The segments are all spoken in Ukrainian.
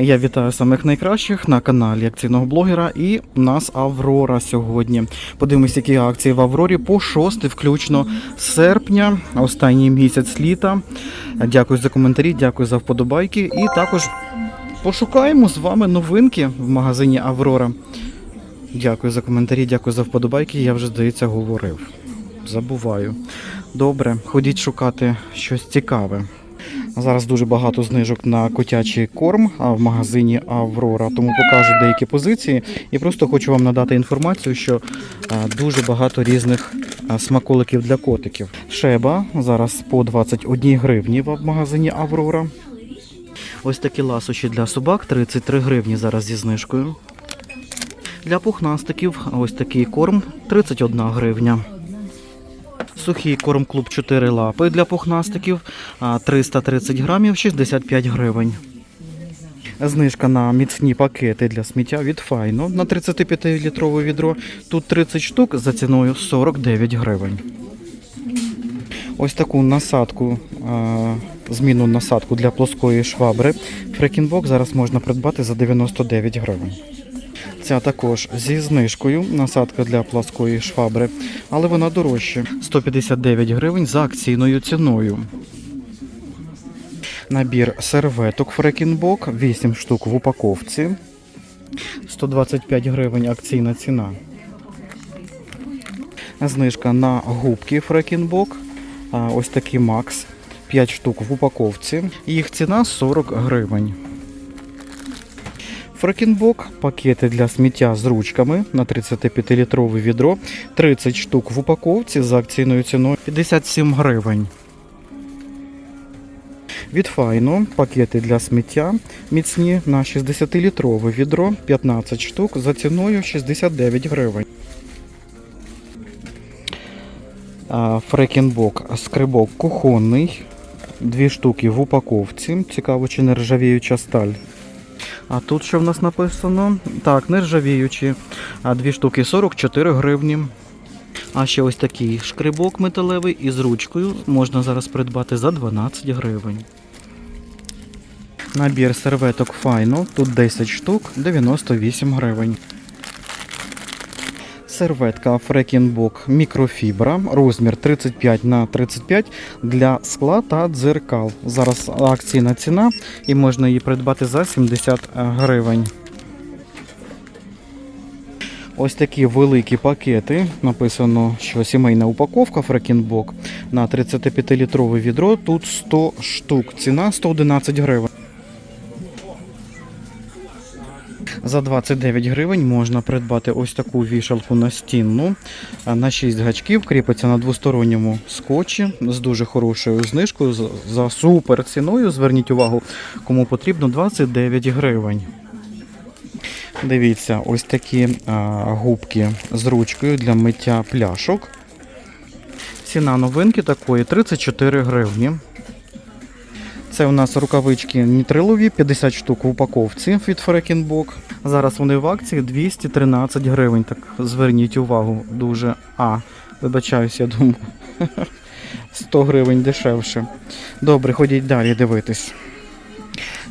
Я вітаю самих найкращих на каналі акційного блогера. І у нас Аврора сьогодні. Подивимось, які акції в Аврорі по 6 включно серпня, останній місяць літа. Дякую за коментарі, дякую за вподобайки. І також пошукаємо з вами новинки в магазині Аврора. Дякую за коментарі, дякую за вподобайки. Я вже, здається, говорив. Забуваю. Добре, ходіть шукати щось цікаве. Зараз дуже багато знижок на котячий корм в магазині Аврора, тому покажу деякі позиції і просто хочу вам надати інформацію, що дуже багато різних смаколиків для котиків. Шеба зараз по 21 гривні в магазині Аврора. Ось такі ласощі для собак 33 гривні зараз зі знижкою. Для пухнастиків ось такий корм 31 гривня. Сухий корм клуб 4 лапи для пухнастиків 330 грамів 65 гривень. Знижка на міцні пакети для сміття від Файно на 35-літрове відро. Тут 30 штук за ціною 49 гривень. Ось таку насадку, а, змінну насадку для плоскої швабри. Фрекінбок зараз можна придбати за 99 гривень. Ця також зі знижкою, насадка для плоскої швабри, але вона дорожча 159 гривень за акційною ціною. Набір серветок Фрекінбок, 8 штук в упаковці. 125 гривень акційна ціна. Знижка на губки Фрекінбок. Ось такі Макс. 5 штук в упаковці. Їх ціна 40 гривень. Фрекінбок, пакети для сміття з ручками на 35-літрове відро, 30 штук в упаковці за акційною ціною 57 гривень. Від Файно пакети для сміття міцні на 60-літрове відро, 15 штук за ціною 69 гривень. Фрекінбок, скрибок кухонний, дві штуки в упаковці. Цікаво, чи не ржавіюча сталь. А тут що в нас написано? Так, нержавіючі. Дві штуки 44 гривні. А ще ось такий шкрибок металевий із ручкою можна зараз придбати за 12 гривень. Набір серветок Файно. Тут 10 штук, 98 гривень. Серветка Фрекінбок мікрофібра, розмір 35 на 35 для скла та дзеркал. Зараз акційна ціна і можна її придбати за 70 гривень. Ось такі великі пакети. Написано, що сімейна упаковка Фрекінбок на 35-літрове відро. Тут 100 штук. Ціна 111 гривень. За 29 гривень можна придбати ось таку вішалку настінну на 6 гачків, кріпиться на двосторонньому скотчі з дуже хорошою знижкою за супер ціною. Зверніть увагу, кому потрібно 29 гривень. Дивіться, ось такі губки з ручкою для миття пляшок. Ціна новинки такої 34 гривні. Це у нас рукавички нітрилові, 50 штук в упаковці від Фрекінбок. Зараз вони в акції 213 гривень. Так зверніть увагу, дуже. А, вибачаюсь, я думаю. 100 гривень дешевше. Добре, ходіть далі дивитись.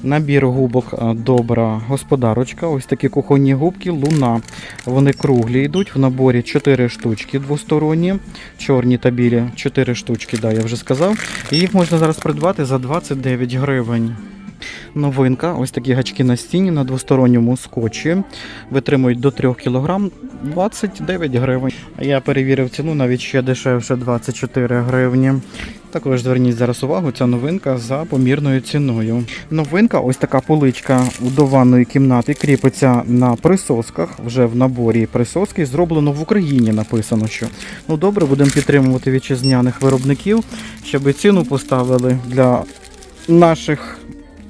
Набір губок добра господарочка. Ось такі кухонні губки луна. Вони круглі йдуть. В наборі 4 штучки двосторонні, чорні та білі 4 штучки, да, я вже сказав. І їх можна зараз придбати за 29 гривень. Новинка, ось такі гачки на стіні на двосторонньому скотчі. Витримують до 3 кг 29 гривень. Я перевірив ціну навіть ще дешевше 24 гривні. Також зверніть зараз увагу, ця новинка за помірною ціною. Новинка, ось така поличка до ванної кімнати, кріпиться на присосках. Вже в наборі присоски зроблено в Україні. Написано, що ну добре, будемо підтримувати вітчизняних виробників, щоб ціну поставили для наших,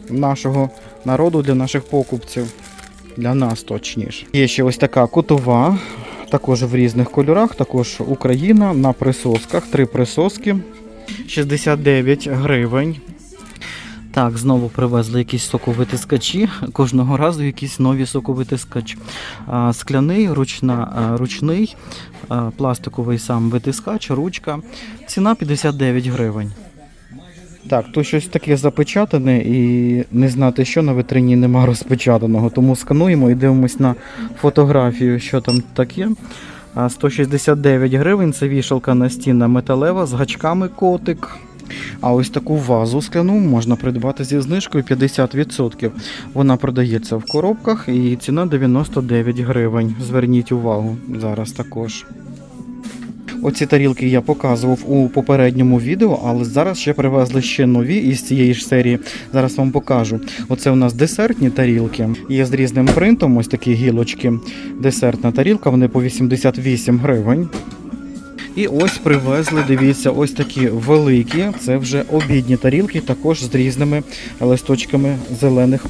нашого народу, для наших покупців. Для нас точніше. Є ще ось така кутова, також в різних кольорах, також Україна на присосках, три присоски. 69 гривень. Так, знову привезли якісь соковитискачі. Кожного разу якісь нові соковитискач. Скляний, ручна, ручний, пластиковий сам витискач, ручка. Ціна 59 гривень. Так, то щось таке запечатане і не знати, що на витрині нема розпечатаного. Тому скануємо і дивимось на фотографію, що там таке. 169 гривень це вішалка настінна металева з гачками котик. А ось таку вазу скляну можна придбати зі знижкою 50%. Вона продається в коробках і ціна 99 гривень. Зверніть увагу зараз також. Оці тарілки я показував у попередньому відео, але зараз ще привезли ще нові із цієї ж серії. Зараз вам покажу. Оце у нас десертні тарілки. Є з різним принтом, ось такі гілочки. Десертна тарілка, вони по 88 гривень. І ось привезли, дивіться, ось такі великі. Це вже обідні тарілки, також з різними листочками зелених.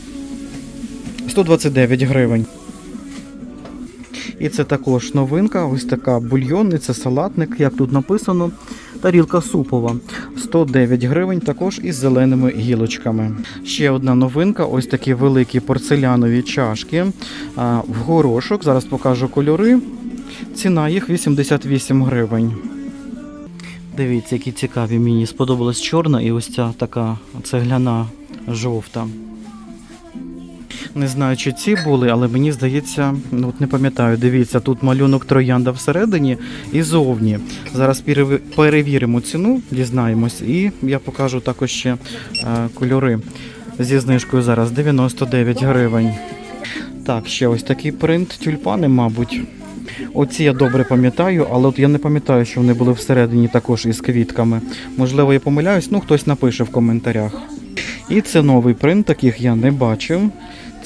129 гривень. І це також новинка, ось така бульйонниця, салатник, як тут написано. Тарілка супова. 109 гривень, також із зеленими гілочками. Ще одна новинка: ось такі великі порцелянові чашки. В горошок. Зараз покажу кольори. Ціна їх 88 гривень. Дивіться, які цікаві. Мені сподобалась чорна і ось ця така цегляна жовта. Не знаю, чи ці були, але мені здається, ну от не пам'ятаю. Дивіться, тут малюнок троянда всередині і зовні. Зараз перевіримо ціну, дізнаємось, і я покажу також ще е, кольори. Зі знижкою зараз 99 гривень. Так, ще ось такий принт, тюльпани, мабуть. Оці я добре пам'ятаю, але от я не пам'ятаю, що вони були всередині також із квітками. Можливо, я помиляюсь, ну хтось напише в коментарях. І це новий принт, таких я не бачив.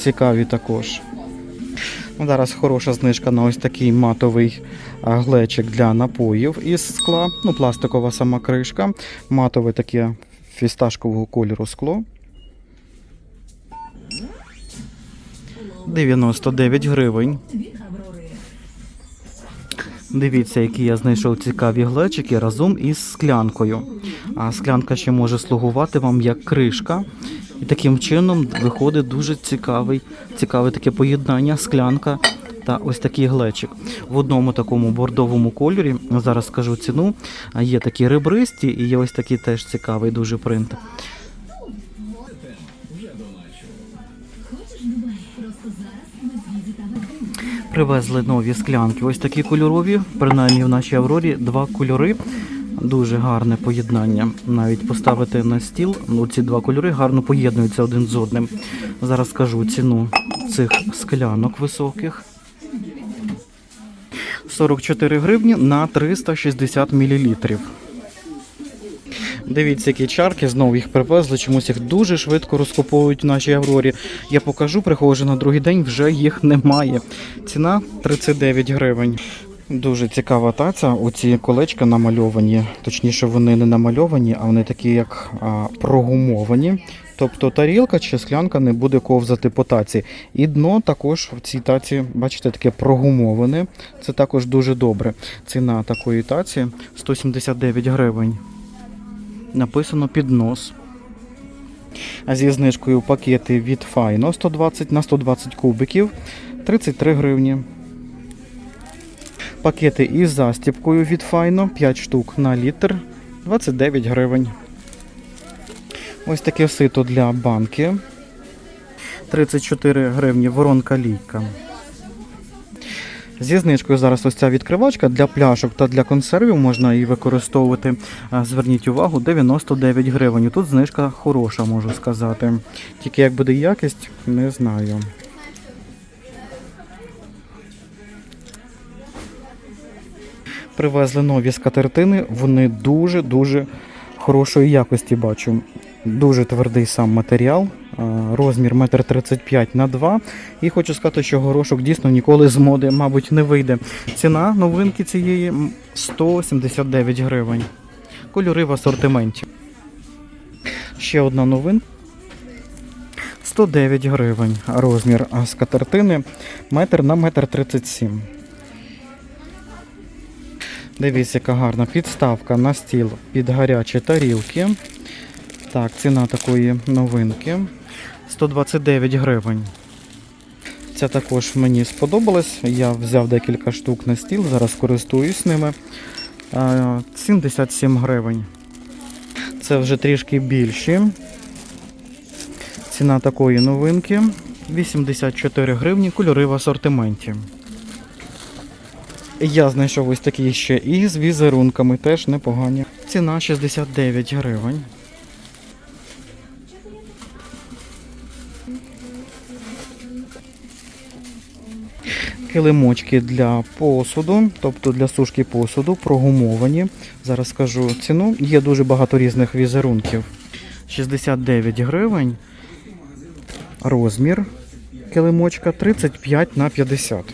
Цікаві також. Ну, Зараз хороша знижка на ось такий матовий глечик для напоїв із скла. Ну, пластикова сама кришка. Матове таке фісташкового кольору скло. 99 гривень. Дивіться, які я знайшов цікаві глечики разом із склянкою. А склянка ще може слугувати вам як кришка. І таким чином виходить дуже цікавий, цікаве таке поєднання склянка та ось такий глечик. В одному такому бордовому кольорі, зараз скажу ціну, є такі ребристі і є ось такий теж цікавий дуже принт. Привезли нові склянки. Ось такі кольорові, принаймні в нашій Аврорі два кольори. Дуже гарне поєднання. Навіть поставити на стіл, ну ці два кольори гарно поєднуються один з одним. Зараз скажу ціну цих склянок високих. 44 гривні на 360 мл. Дивіться, які чарки знову їх привезли. Чомусь їх дуже швидко розкуповують в нашій Аврорі. Я покажу, приходжу на другий день, вже їх немає. Ціна 39 гривень. Дуже цікава таця. Оці колечка намальовані. Точніше, вони не намальовані, а вони такі, як а, прогумовані. Тобто тарілка чи склянка не буде ковзати по таці. І дно також в цій таці, бачите, таке прогумоване. Це також дуже добре. Ціна такої таці 179 гривень. Написано піднос. А зі знижкою пакети від Файно 120 на 120 кубиків 33 гривні. Пакети із застіпкою від Файно 5 штук на літр 29 гривень. Ось таке сито для банки 34 гривні воронка лійка. Зі знижкою зараз ось ця відкривачка для пляшок та для консервів можна її використовувати. Зверніть увагу, 99 гривень. Тут знижка хороша, можу сказати. Тільки як буде якість, не знаю. Привезли нові скатертини, вони дуже-дуже хорошої якості бачу. Дуже твердий сам матеріал, а, розмір 1,35 на 2 І хочу сказати, що горошок дійсно ніколи з моди, мабуть, не вийде. Ціна новинки цієї 179 гривень. Кольори в асортименті. Ще одна новинка. 109 гривень. Розмір скатертини метр на метр 37. Дивіться, яка гарна підставка на стіл під гарячі тарілки. Так, ціна такої новинки 129 гривень. Ця також мені сподобалась. Я взяв декілька штук на стіл, зараз користуюсь ними. Е, 77 гривень. Це вже трішки більші. Ціна такої новинки 84 гривні, кольори в асортименті. Я знайшов ось такі ще і з візерунками теж непогані. Ціна 69 гривень. Килимочки для посуду, тобто для сушки посуду, прогумовані. Зараз скажу ціну. Є дуже багато різних візерунків. 69 гривень. Розмір килимочка 35 на 50.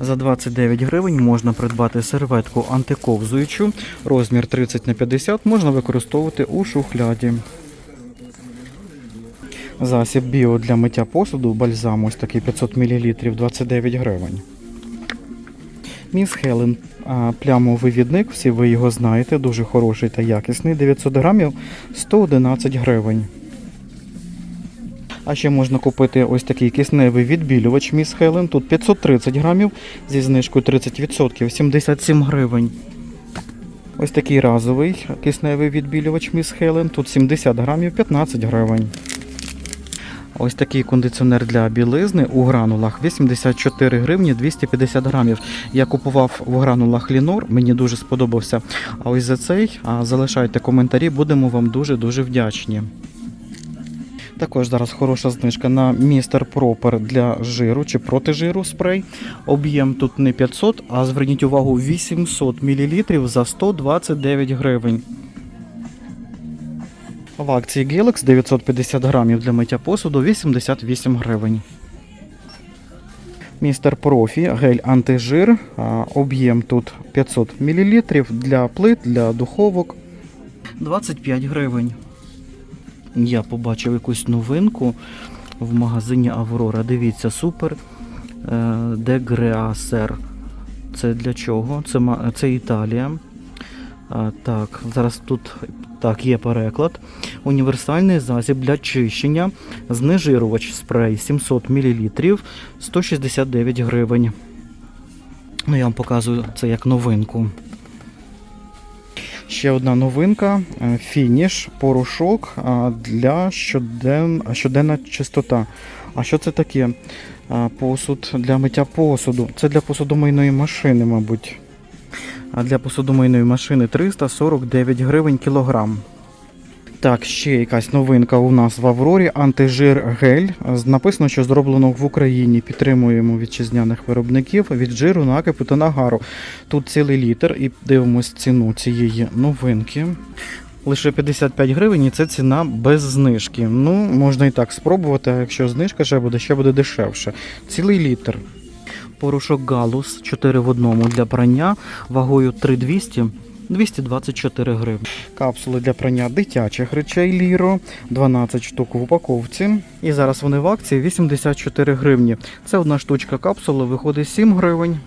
За 29 гривень можна придбати серветку антиковзуючу. Розмір 30 на 50 можна використовувати у шухляді. Засіб біо для миття посуду, бальзам ось такий 500 мл 29 гривень. Міс Хелен плямовивідник, всі ви його знаєте, дуже хороший та якісний. 900 грамів 111 гривень. А ще можна купити ось такий кисневий відбілювач Міс Хелен. Тут 530 грамів зі знижкою 30%, 77 гривень. Ось такий разовий кисневий відбілювач Міс Хелен. Тут 70 грамів 15 гривень. Ось такий кондиціонер для білизни у гранулах 84 гривні 250 грамів. Я купував в гранулах Лінор, мені дуже сподобався. А ось за цей залишайте коментарі, будемо вам дуже-дуже вдячні. Також зараз хороша знижка на містер Пропер для жиру чи проти жиру спрей. Об'єм тут не 500, а зверніть увагу 800 мл за 129 гривень. В акції Galax 950 грамів для миття посуду 88 гривень. Містер Профі, гель антижир. Об'єм тут 500 мл для плит, для духовок. 25 гривень. Я побачив якусь новинку в магазині Аврора. Дивіться, супер е, дегреасер. Це для чого? Це, це Італія. Так, зараз тут так, є переклад. Універсальний засіб для чищення. Знежирувач спрей 700 мл 169 гривень. Ну, я вам показую це як новинку. Ще одна новинка е, фініш, порошок для щоден... щоденна чистота. А що це таке? Посуд для миття посуду. Це для посудомийної машини, мабуть. А для посудомийної машини 349 гривень кілограм. Так, ще якась новинка у нас в Аврорі. Антижир гель. Написано, що зроблено в Україні. Підтримуємо вітчизняних виробників від жиру, накипу та нагару. Тут цілий літр і дивимось ціну цієї новинки. Лише 55 гривень і це ціна без знижки. Ну, можна і так спробувати, а якщо знижка ще буде, ще буде дешевше. Цілий літр. Порошок Галус 4 в одному для прання вагою 3200 224 гривні. Капсули для прання дитячих речей Ліро 12 штук в упаковці. І зараз вони в акції 84 гривні. Це одна штучка капсули виходить 7 гривень.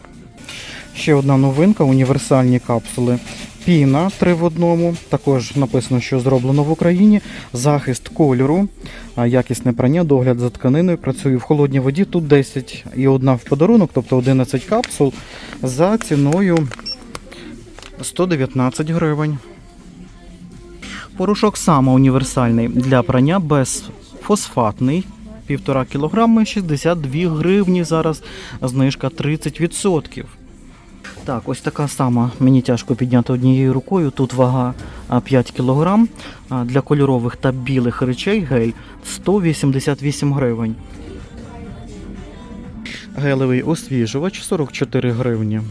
Ще одна новинка універсальні капсули. Піна 3 в одному. Також написано, що зроблено в Україні. Захист кольору, якісне прання, догляд за тканиною. Працює в холодній воді. Тут 10 і одна в подарунок, тобто 11 капсул за ціною 119 гривень. Порошок саме універсальний для прання безфосфатний. Півтора кілограми 62 гривні. Зараз знижка 30%. Так, ось така сама. Мені тяжко підняти однією рукою. Тут вага 5 кг. Для кольорових та білих речей гель 188 гривень. Гелевий освіжувач 44 гривні.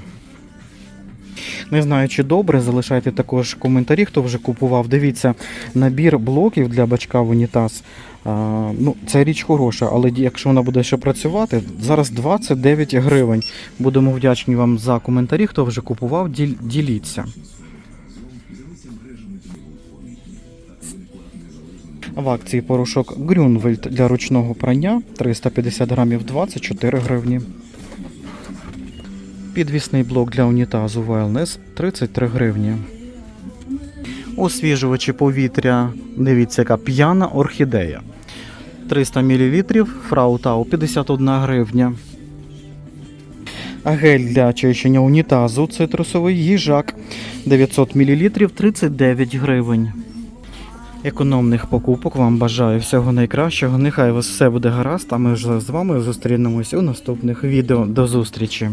Не знаю, чи добре, залишайте також коментарі, хто вже купував. Дивіться, набір блоків для бачка в унітаз. Ну, це річ хороша, але якщо вона буде ще працювати, зараз 29 гривень. Будемо вдячні вам за коментарі, хто вже купував, діл- діліться. В акції порошок Грюнвельд для ручного прання 350 грамів 24 гривні. Підвісний блок для унітазу Wellness 33 гривні. Освіжувачі повітря. Дивіться, яка п'яна орхідея. 300 мл, фраутау 51 гривня. Гель для чищення унітазу цитрусовий їжак 900 мл 39 гривень. економних покупок. Вам бажаю всього найкращого. Нехай у вас все буде гаразд, а ми вже з вами зустрінемось у наступних відео. До зустрічі!